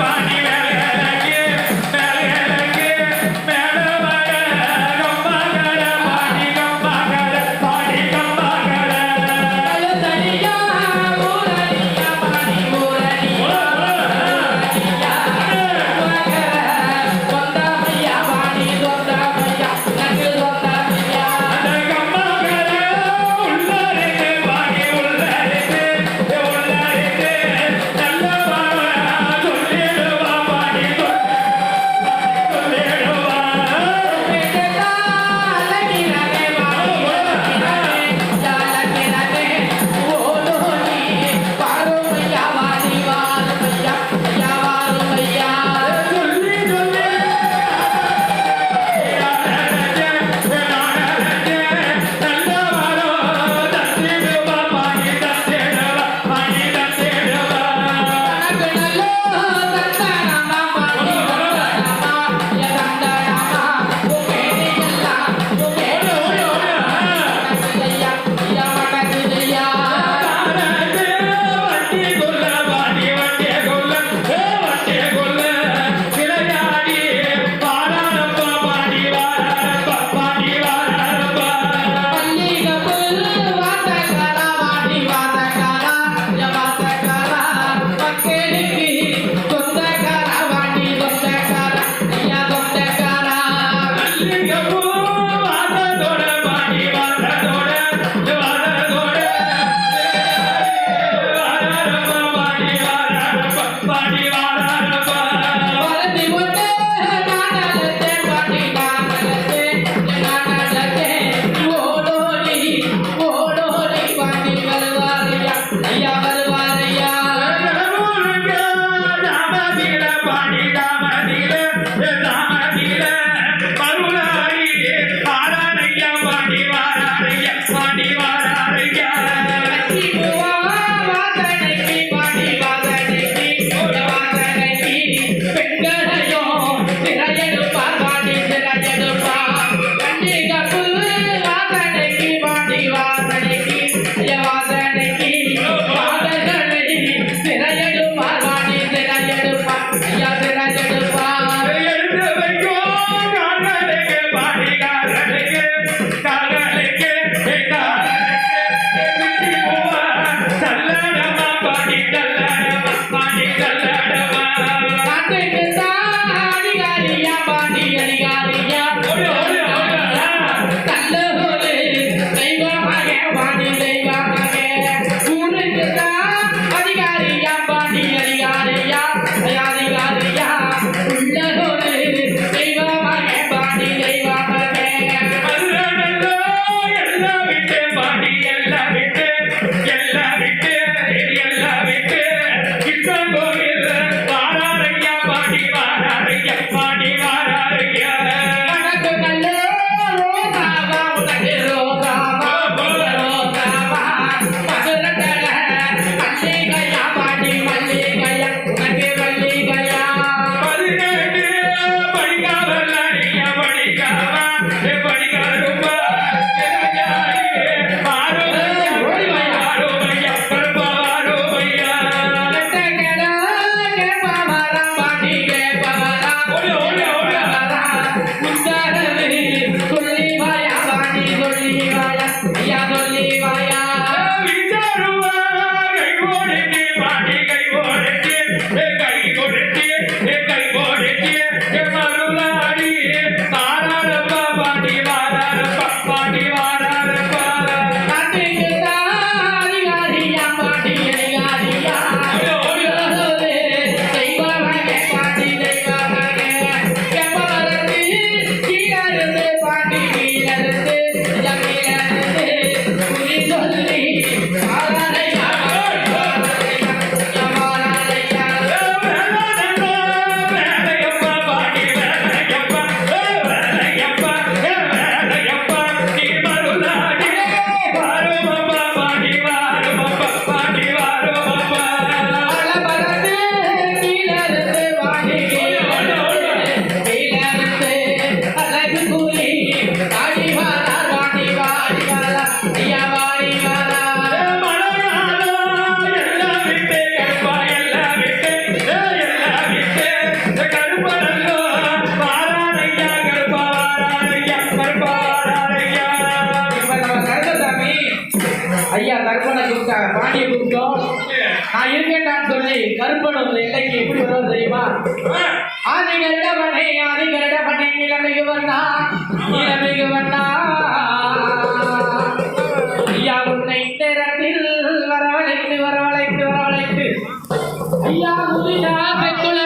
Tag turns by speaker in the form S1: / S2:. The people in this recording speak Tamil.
S1: Bye. Happy கருப்பனை பாண்டிய கூப்பிட்டோம் நான் இருக்கேன்டான்னு சொல்லி கருப்பன் உங்க எல்லைக்கு எப்படி வருவது தெரியுமா? ஆதி கருட பண்ணை ஆதி கருட பண்ணை இளமிகு வந்தா இளமிகு வந்தா ஐயா உன்னை இந்த இடத்தில் வரவழைத்து வரவழைத்து வரவழைத்து. ஐயா முதினா பெற்றுள்ள